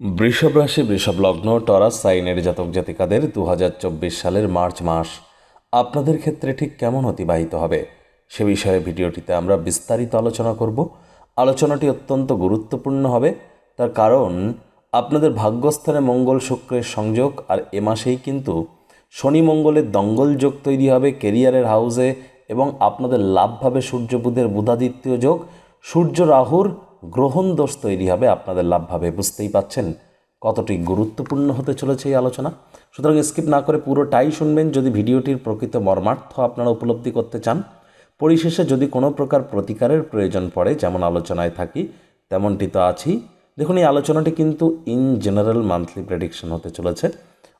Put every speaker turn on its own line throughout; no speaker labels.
বৃষভ রাশি, বৃষভ লগ্ন, টরাস, সাইনের জাতক জাতিকাদের দু হাজার চব্বিশ সালের মার্চ মাস আপনাদের ক্ষেত্রে ঠিক কেমন অতিবাহিত হবে? সে বিষয়ে ভিডিওটিতে আমরা বিস্তারিত আলোচনা করব। আলোচনাটি অত্যন্ত গুরুত্বপূর্ণ হবে, তার কারণ আপনাদের ভাগ্যস্থানে মঙ্গল শুক্রের সংযোগ আর এ মাসেই কিন্তু শনি মঙ্গলের দঙ্গল যোগ তৈরি হবে কেরিয়ারের হাউসে এবং আপনাদের লাভভাবে সূর্য বুধের বুধাদিত্য যোগ, সূর্য রাহুর গ্রহণ দোষ তৈরি হবে, আপনাদের লাভভাবে বুঝতেই পাচ্ছেন কতটি গুরুত্বপূর্ণ হতে চলেছে এই আলোচনা। সুতরাং স্কিপ না করে পুরোটাই শুনবেন। যদি ভিডিওটির প্রকৃত মর্মার্থ আপনারা উপলব্ধি করতে চান, পরিশেষে যদি কোনো প্রকার প্রতিকারের প্রয়োজন পড়ে, যেমন আলোচনায় থাকি, তেমনটি তো আছেই। দেখুন, এই আলোচনাটি কিন্তু ইন জেনারেল মান্থলি প্রেডিকশন হতে চলেছে।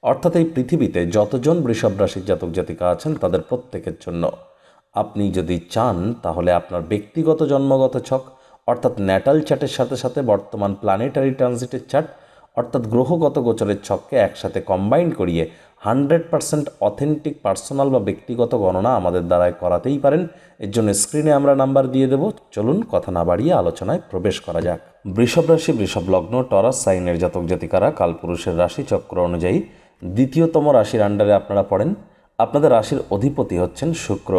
অর্থাৎ এই পৃথিবীতে যতজন বৃষভ রাশির জাতক জাতিকা আছেন, তাদের প্রত্যেকের জন্য। আপনি যদি চান, তাহলে আপনার ব্যক্তিগত জন্মগত ছক অর্থাৎ ন্যাটাল চার্টের সাথে সাথে বর্তমান প্ল্যানেটারি ট্রানজিটের চার্ট, অর্থাৎ গ্রহগত গোচরের ছককে একসাথে কম্বাইন করিয়ে হান্ড্রেড পার্সেন্ট অথেন্টিক পার্সোনাল বা ব্যক্তিগত গণনা আমাদের দ্বারায় করাতেই পারেন। এর জন্য স্ক্রিনে আমরা নাম্বার দিয়ে দেব। চলুন কথা না বাড়িয়ে আলোচনায় প্রবেশ করা যাক। বৃষভ রাশি, বৃষভ লগ্ন, টরাস, সাইনের জাতক জাতিকারা কালপুরুষের রাশি চক্র অনুযায়ী দ্বিতীয়তম রাশির আন্ডারে আপনারা পড়েন। আপনাদের রাশির অধিপতি হচ্ছেন শুক্র।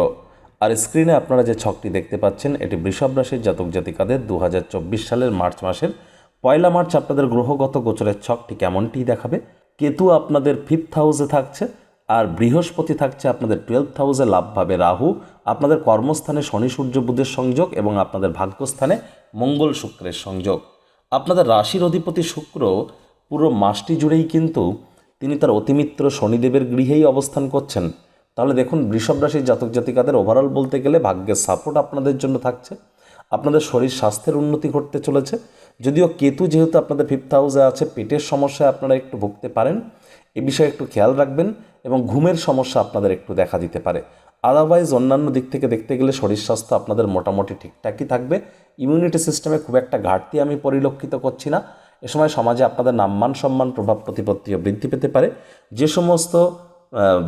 আর স্ক্রিনে আপনারা যে ছকটি দেখতে পাচ্ছেন, এটি বৃষভ রাশির জাতক জাতিকাদের দু হাজার চব্বিশ সালের মার্চ মাসের পয়লা মার্চ আপনাদের গ্রহগত গোচরের ছকটি কেমনটি দেখাবে? কেতু আপনাদের ফিফথ হাউসে থাকছে, আর বৃহস্পতি থাকছে আপনাদের টুয়েলভ হাউসে লাভভাবে রাহু। আপনাদের কর্মস্থানে শনি, সূর্য, বুধের সংযোগ এবং আপনাদের ভাগ্যস্থানে মঙ্গল শুক্রের সংযোগ। আপনাদের রাশির অধিপতি শুক্র পুরো মাসটি জুড়েই কিন্তু তিনি তার অতিমিত্র শনিদেবের গৃহেই অবস্থান করছেন। তাহলে দেখুন, বৃষভ রাশির জাতক জাতিকাদের ওভারঅল বলতে গেলে ভাগ্যের সাপোর্ট আপনাদের জন্য থাকছে। আপনাদের শরীর স্বাস্থ্যের উন্নতি ঘটতে চলেছে। যদিও কেতু যেহেতু আপনাদের ফিফথ হাউসে আছে, পেটের সমস্যায় আপনারা একটু ভুগতে পারেন। এ বিষয়ে একটু খেয়াল রাখবেন এবং ঘুমের সমস্যা আপনাদের একটু দেখা দিতে পারে। আদারওয়াইজ অন্যান্য দিক থেকে দেখতে গেলে শরীর স্বাস্থ্য আপনাদের মোটামুটি ঠিকঠাকই থাকবে। ইমিউনিটি সিস্টেমে খুব একটা ঘাটতি আমি পরিলক্ষিত করছি না। এ সময় সমাজে আপনাদের নাম্মান সম্মান প্রভাব প্রতিপত্তিও বৃদ্ধি পেতে পারে। যে সমস্ত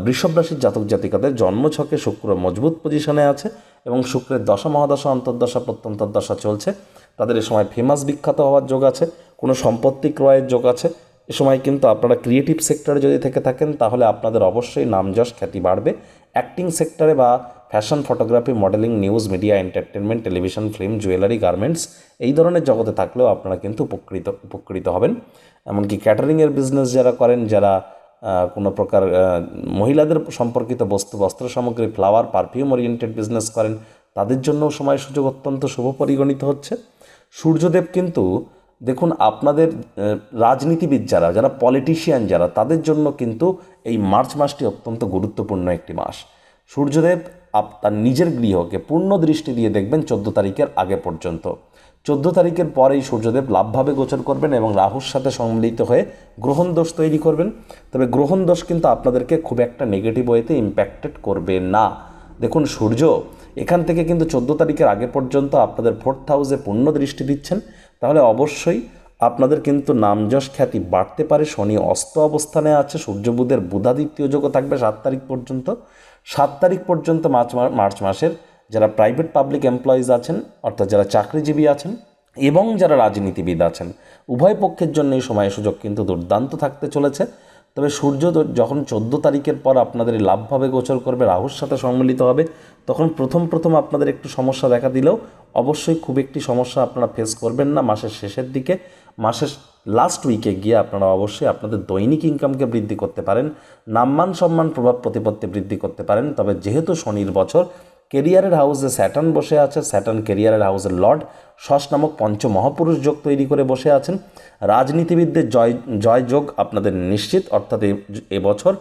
বৃষভ রাশির জাতক জাতিকাদের জন্মছকে শুক্র মজবুত পজিশনে আছে এবং শুক্রের দশা মহাদশা অন্তর্দশা প্রত্যন্তর্দশা চলছে। তাদের এ সময় ফেমাস বিখ্যাত হওয়ার যোগ আছে, কোনো সম্পত্তি ক্রয়ের যোগ আছে। এ সময় কিন্তু আপনারা ক্রিয়েটিভ সেক্টরে যদি থেকে থাকেন, তাহলে আপনাদের অবশ্যই নামযশ খ্যাতি বাড়বে। অ্যাক্টিং সেক্টরে বা fashion photography modeling news media entertainment television film jewellery garments এই ধরনের জগতে থাকলেও আপনারা কিন্তু উপকৃত উপকৃত হবেন। এমনকি ক্যাটারিংয়ের বিজনেস যারা করেন, যারা কোনো প্রকার মহিলাদের সম্পর্কিত বস্তু, বস্ত্র সামগ্রী ফ্লাওয়ার পারফিউম ওরিয়েন্টেড বিজনেস করেন, তাদের জন্য সময় সুযোগ অত্যন্ত শুভ পরিগণিত হচ্ছে। সূর্যদেব কিন্তু, দেখুন আপনাদের রাজনীতিবিদ যারা যারা পলিটিশিয়ান যারা, তাদের জন্য কিন্তু এই মার্চ মাসটি অত্যন্ত গুরুত্বপূর্ণ একটি মাস। সূর্যদেব আপ, তার নিজের গৃহকে পূর্ণ দৃষ্টি দিয়ে দেখবেন চোদ্দ তারিখের আগে পর্যন্ত। চোদ্দ তারিখের পরেই সূর্যদেব লাভভাবে গোচর করবেন এবং রাহুর সাথে সম্মিলিত হয়ে গ্রহণ দোষ তৈরি করবেন। তবে গ্রহণ দোষ কিন্তু আপনাদেরকে খুব একটা নেগেটিভ ওয়েতে ইম্প্যাক্টেড করবে না। দেখুন, সূর্য এখান থেকে কিন্তু চোদ্দ তারিখের আগে পর্যন্ত আপনাদের ফোর্থ হাউসে পূর্ণ দৃষ্টি দিচ্ছেন। তাহলে অবশ্যই আপনাদের কিন্তু নামযশ খ্যাতি বাড়তে পারে। শনি অস্ত অবস্থানে আছে, সূর্য বুধের বুধাদিত্য যোগও থাকবে সাত তারিখ পর্যন্ত। সাত তারিখ পর্যন্ত মার্চ মার্চ মাসের যারা প্রাইভেট পাবলিক এমপ্লয়িজ আছেন, অর্থাৎ যারা চাকরিজীবী আছেন এবং যারা রাজনীতিবিদ আছেন, উভয় পক্ষের জন্য এই সময় সুযোগ কিন্তু দুর্দান্ত থাকতে চলেছে। তবে সূর্য যখন চোদ্দ তারিখের পর আপনাদের লাভভাবে গোচর করবে, রাহুর সাথে সম্মিলিত হবে, তখন প্রথম প্রথম আপনাদের একটু সমস্যা দেখা দিলেও অবশ্যই খুব একটি সমস্যা আপনারা ফেস করবেন না মাসের শেষের দিকে। মাসের লাস্ট উইকে গিয়ে আপনারা অবশ্যই আপনাদের দৈনিক ইনকামকে বৃদ্ধি করতে পারেন, নাম্মান সম্মান প্রভাব প্রতিপত্তি বৃদ্ধি করতে পারেন। তবে যেহেতু শনির বছর কেরিয়ারের হাউসে স্যাটার্ন বসে আছে, স্যাটার্ন কেরিয়ারের হাউসের লর্ড। শশ নামক পঞ্চ মহাপুরুষ যোগ তৈরি করে বসে আছেন। রাজনীতিবিদদের জয় জয় যোগ আপনাদের নিশ্চিত, অর্থাৎ এবছর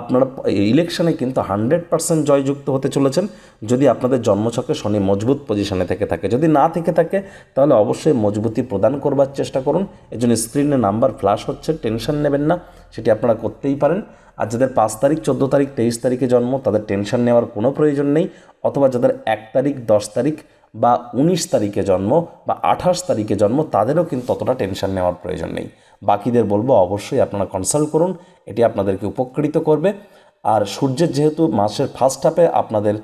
আপনারা ইলেকশনে কিন্তু হান্ড্রেড পার্সেন্ট জয়যুক্ত হতে চলেছেন। যদি আপনাদের জন্মছকে শনি মজবুত পজিশনে থেকে থাকে। যদি না থেকে থাকে, তাহলে অবশ্যই মজবুতি প্রদান করবার চেষ্টা করুন। এজন্য স্ক্রিনে নাম্বার ফ্ল্যাশ হচ্ছে, টেনশন নেবেন না, সেটি আপনারা করতেই পারেন। আর যাদের পাঁচ তারিখ, চোদ্দ তারিখ, তেইশ তারিখে জন্ম, তাদের টেনশন নেওয়ার কোনো প্রয়োজন নেই। অথবা যাদের এক তারিখ, দশ তারিখ বা উনিশ তারিখে জন্ম বা আঠাশ তারিখে জন্ম, তাদেরও কিন্তু ততটা টেনশন নেওয়ার প্রয়োজন নেই। বাকিদের বলব অবশ্যই আপনারা কনসাল্ট করুন, এটি আপনাদেরকে উপকৃত করবে। আর সূর্যের যেহেতু মাসের ফার্স্ট হাফে আপনাদের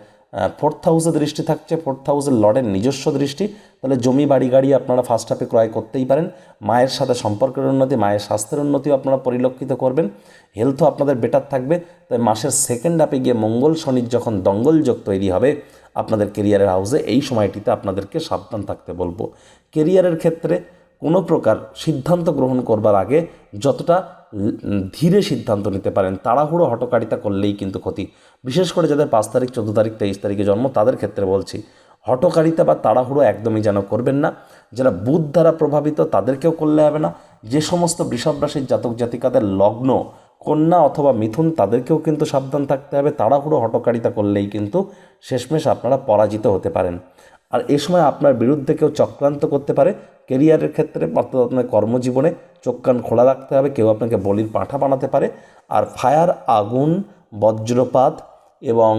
ফোর্থ হাউসে দৃষ্টি থাকছে ফোর্থ হাউসের লর্ডের নিজস্ব দৃষ্টি। তাহলে জমি, বাড়ি, গাড়ি আপনারা ফার্স্ট হাফে ক্রয় করতেই পারেন। মায়ের সাথে সম্পর্কের উন্নতি, মায়ের স্বাস্থ্যের উন্নতিও আপনারা পরিলক্ষিত করবেন। হেলথও আপনাদের বেটার থাকবে। তাই মাসের সেকেন্ড হাফে গিয়ে মঙ্গল শনির যখন দঙ্গল যোগ তৈরি হবে, আপনাদের কেরিয়ারের হাউসে এই সময়টিতে আপনাদেরকে সাবধান থাকতে বলব। কেরিয়ারের ক্ষেত্রে কোনো প্রকার সিদ্ধান্ত গ্রহণ করবার আগে যতটা ধীরে সিদ্ধান্ত নিতে পারেন। তাড়াহুড়ো হটকারিতা করলেই কিন্তু ক্ষতি। বিশেষ করে যাদের পাঁচ তারিখ, চোদ্দ তারিখ, তেইশ তারিখে জন্ম, তাদের ক্ষেত্রে বলছি, হটকারিতা বা তাড়াহুড়ো একদমই যেন করবেন না। যারা বুধ দ্বারা প্রভাবিত, তাদেরকেও করলে হবে না। যে সমস্ত বৃষভ রাশির জাতক জাতিকাদের লগ্ন, কন্যা অথবা মিথুন, তাদেরকেও কিন্তু সাবধান থাকতে হবে। তাড়াহুড়ো হটকারিতা করলেই কিন্তু শেষমেশ আপনারা পরাজিত হতে পারেন। আর এ সময় আপনার বিরুদ্ধে কেউ চক্রান্ত করতে পারে। কেরিয়ারের ক্ষেত্রে, অর্থাৎ আপনার কর্মজীবনে চোখ কান খোলা রাখতে হবে, কেউ আপনাকে বলির পাঠা বানাতে পারে। আর ফায়ার আগুন, বজ্রপাত এবং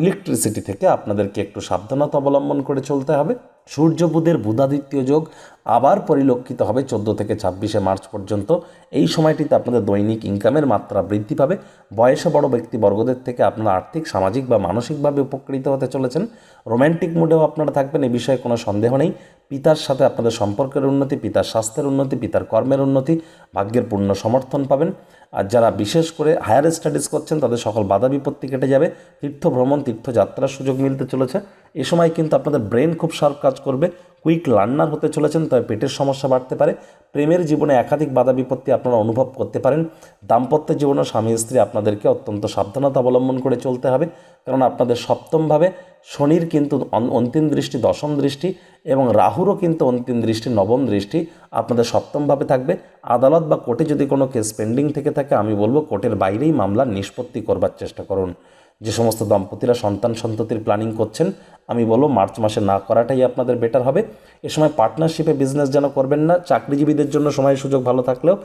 ইলেকট্রিসিটি থেকে আপনাদেরকে একটু সাবধানতা অবলম্বন করে চলতে হবে। সূর্য বুধের বুধাদিত্য যোগ আবার পরিলক্ষিত হবে চোদ্দ থেকে ছাব্বিশে মার্চ পর্যন্ত। এই সময়টিতে আপনাদের দৈনিক ইনকামের মাত্রা বৃদ্ধি পাবে। বয়সে বড় ব্যক্তিবর্গদের থেকে আপনারা আর্থিক, সামাজিক বা মানসিকভাবে উপকৃত হতে চলেছেন। রোম্যান্টিক মুডেও আপনারা থাকবেন, এ বিষয়ে কোনো সন্দেহ নেই। পিতার সাথে আপনাদের সম্পর্কের উন্নতি, পিতার স্বাস্থ্যের উন্নতি, পিতার কর্মের উন্নতি, ভাগ্যের পূর্ণ সমর্থন পাবেন। আর যারা বিশেষ করে হায়ার স্টাডিজ করছেন, তাদের সকল বাধা বিপত্তি কেটে যাবে। তীর্থ ভ্রমণ তীর্থযাত্রার সুযোগ মিলতে চলেছে। এ সময় কিন্তু আপনাদের ব্রেন খুব শার্প কাজ করবে। কুইক লার্নার হতে চলেছেন, তবে পেটের সমস্যা বাড়তে পারে। প্রেমের জীবনে একাধিক বাধা বিপত্তি আপনারা অনুভব করতে পারেন। দাম্পত্য জীবনে স্বামী স্ত্রী আপনাদেরকে অত্যন্ত সাবধানতা অবলম্বন করে চলতে হবে। কারণ আপনাদের সপ্তমভাবে শনির কিন্তু অন্তিম দৃষ্টি, দশম দৃষ্টি এবং রাহুরও কিন্তু অন্তিম দৃষ্টি, নবম দৃষ্টি আপনাদের সপ্তমভাবে থাকবে। আদালত বা কোর্টে যদি কোনো কেস পেন্ডিং থেকে থাকে, আমি বলব কোর্টের বাইরেই মামলার নিষ্পত্তি করবার চেষ্টা করুন। যে সমস্ত দম্পতিরা সন্তান সন্ততির প্ল্যানিং করছেন, আমি বলব মার্চ মাসে না করাটাই আপনাদের বেটার হবে। এ সময় পার্টনারশিপে বিজনেস যেন করবেন না, চাকরিজীবীদের জন্য সময় সুযোগ ভালো থাকলেও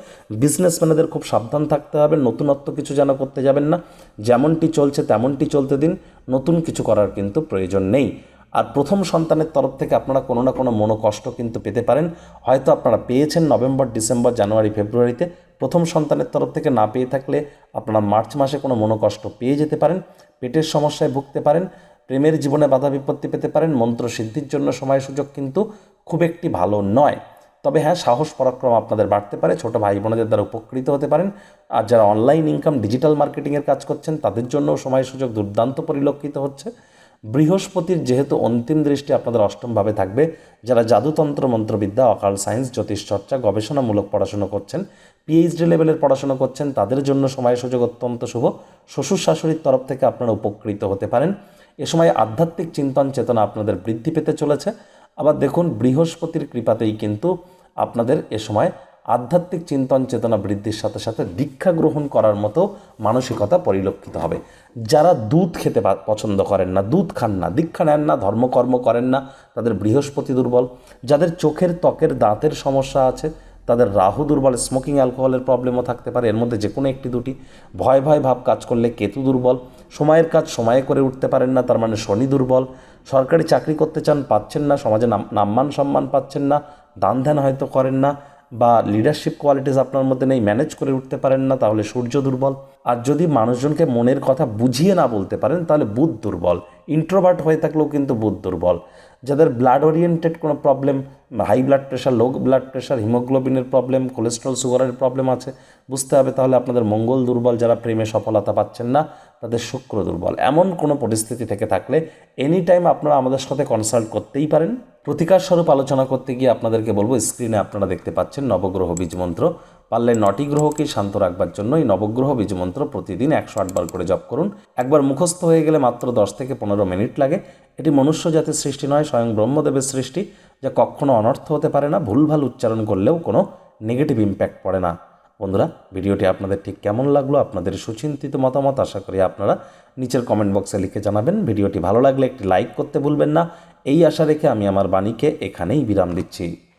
বিজনেসম্যানেদের খুব সাবধান থাকতে হবে, নতুনত্ব কিছু যেন করতে যাবেন না। যেমনটি চলছে, তেমনটি চলতে দিন, নতুন কিছু করার কিন্তু প্রয়োজন নেই। আর প্রথম সন্তানের তরফ থেকে আপনারা কোনো না কোনো মনোকষ্ট কিন্তু পেতে পারেন। হয়তো আপনারা পেয়েছেন নভেম্বর, ডিসেম্বর, জানুয়ারি, ফেব্রুয়ারিতে। প্রথম সন্তানের তরফ থেকে না পেয়ে থাকলে আপনারা মার্চ মাসে কোনো মনোকষ্ট পেয়ে যেতে পারেন। পেটের সমস্যায় ভুগতে পারেন, প্রেমের জীবনে বাধা বিপত্তি পেতে পারেন, মন্ত্র সিদ্ধির জন্য সময় সুযোগ কিন্তু খুব একটি ভালো নয়। তবে হ্যাঁ সাহস, পরাক্রম আপনাদের বাড়তে পারে, ছোটো ভাই বোনদের দ্বারা উপকৃত হতে পারেন। আর যারা অনলাইন ইনকাম ডিজিটাল মার্কেটিংয়ের কাজ করছেন, তাদের জন্য সময় সুযোগ দুর্দান্ত পরিলক্ষিত হচ্ছে। বৃহস্পতির যেহেতু অন্তিম দৃষ্টি আপনাদের অষ্টমভাবে থাকবে, যারা জাদুতন্ত্র, মন্ত্রবিদ্যা, অকাল সায়েন্স, জ্যোতিষ চর্চা, গবেষণামূলক পড়াশোনা করছেন পিএইচডি লেভেলের পড়াশোনা করছেন, তাদের জন্য সময় সুযোগ অত্যন্ত শুভ। শ্বশুর শাশুড়ির তরফ থেকে আপনারা উপকৃত হতে পারেন। এ সময় আধ্যাত্মিক চিন্তন চেতনা আপনাদের বৃদ্ধি পেতে চলেছে। আবার দেখুন, বৃহস্পতির কৃপাতেই কিন্তু আপনাদের এ সময় আধ্যাত্মিক চিন্তন চেতনা বৃদ্ধির সাথে সাথে দীক্ষা গ্রহণ করার মতো মানসিকতা পরিলক্ষিত হবে। যারা দুধ খেতে পছন্দ করেন না, দুধ খান না, দীক্ষা নেন না, ধর্মকর্ম করেন না, তাদের বৃহস্পতি দুর্বল। যাদের চোখের ত্বকের দাঁতের সমস্যা আছে, তাদের রাহু দুর্বল, স্মোকিং অ্যালকোহলের প্রবলেমও থাকতে পারে। এর মধ্যে যে কোনো একটি দুটি। ভয় ভয় ভাব কাজ করলে কেতু দুর্বল। সময়ের কাজ সময়ে করে উঠতে পারেন না, তার মানে শনি দুর্বল। সরকারি চাকরি করতে চান, পাচ্ছেন না, সমাজে নাম নাম্মান সম্মান পাচ্ছেন না দান ধ্যান হয়তো করেন না বা লিডারশিপ কোয়ালিটিস আপনার মধ্যে নেই ম্যানেজ করে উঠতে পারেন না, তাহলে সূর্য দুর্বল। আর যদি মানুষজনকে মনের কথা বুঝিয়ে না বলতে পারেন, তাহলে বুধ দুর্বল। ইন্ট্রোভার্ট হয়ে থাকলেও কিন্তু বুধ দুর্বল। যাদের ব্লাড ওরিয়েন্টেড কোনো problem high blood pressure low blood pressure হিমোগ্লোবিনের problem cholesterol সুগারের প্রবলেম আছে, বুঝতে হবে তাহলে আপনাদের মঙ্গল দুর্বল যারা প্রেমে সফলতা পাচ্ছেন না। তাদের শুক্র দুর্বল। এমন কোনো পরিস্থিতি থেকে থাকলে এনি টাইম আপনারা আমাদের সাথে কনসাল্ট করতেই পারেন। প্রতিকার স্বরূপ আলোচনা করতে গিয়ে আপনাদেরকে বলব স্ক্রিনে আপনারা দেখতে পাচ্ছেন নবগ্রহ বীজ মন্ত্র। পারলে নটি গ্রহকে শান্ত রাখবার জন্য এই নবগ্রহ বীজ মন্ত্র প্রতিদিন একশো আটবার করে জপ করুন। একবার মুখস্থ হয়ে গেলে মাত্র দশ থেকে পনেরো মিনিট লাগে। এটি মনুষ্য জাতির সৃষ্টি নয়, স্বয়ং ব্রহ্মদেবের সৃষ্টি, যা কখনো অনর্থ হতে পারে না। ভুলভাল উচ্চারণ করলেও কোনো নেগেটিভ ইম্প্যাক্ট পড়ে না। বন্ধুরা, ভিডিওটি আপনাদের ঠিক কেমন লাগল, আপনাদের সুচিন্তিত মতামত আশা করি আপনারা নিচের কমেন্ট বক্সে লিখে জানাবেন। ভিডিওটি ভালো লাগলে একটি লাইক করতে ভুলবেন না। এই আশা রেখে আমি আমার বাণীকে এখানেই বিরাম দিচ্ছি।